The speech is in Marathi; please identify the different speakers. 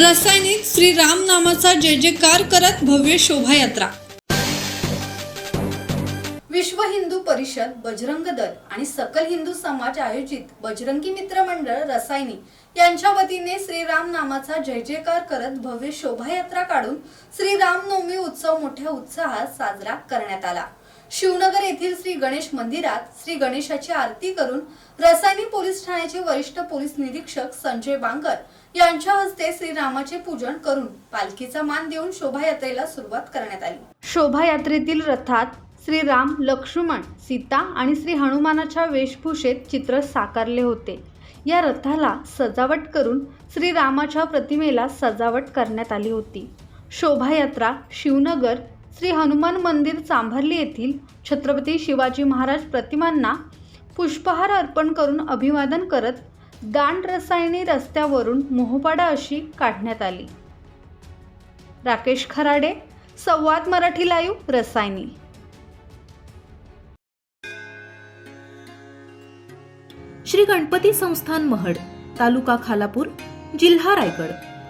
Speaker 1: रसायनिक श्री राम नामाचा जय जयकार करत भव्य शोभायात्रा.
Speaker 2: विश्व हिंदू परिषद बजरंग दल आणि सकल हिंदू समाज आयोजित बजरंगी मित्र मंडळ रसायनी यांच्या वतीने श्रीराम नामाचा जय जयकार करत भव्य शोभायात्रा काढून श्रीरामनवमी उत्सव मोठ्या उत्साहात साजरा करण्यात आला. शिवनगर येथील श्री गणेश मंदिरात श्री गणेशाची आरती करून रसायनी पोलीस ठाण्याचे वरिष्ठ पोलीस निरीक्षक संजय बांगर यांच्या हस्ते श्रीरामाचे पूजन करून पालखीचा मान देऊन शोभायात्रेला सुरुवात करण्यात आली. शोभायात्रेतील रथात श्री राम लक्ष्मण सीता आणि श्री हनुमानाच्या वेशभूषेत चित्र साकारले होते. या रथाला सजावट करून श्री रामाच्या प्रतिमेला सजावट करण्यात आली होती. शोभायात्रा शिवनगर श्री हनुमान मंदिर चांभारली येथील छत्रपती शिवाजी महाराज प्रतिमांना पुष्पहार अर्पण करून अभिवादन करत दांड रसायनी रस्त्यावरून मोहपाडा अशी काढण्यात आली. राकेश खराडे संवाद मराठी लाईव्ह रसायनी.
Speaker 3: श्री गणपती संस्थान महड तालुका खालापूर जिल्हा रायगड.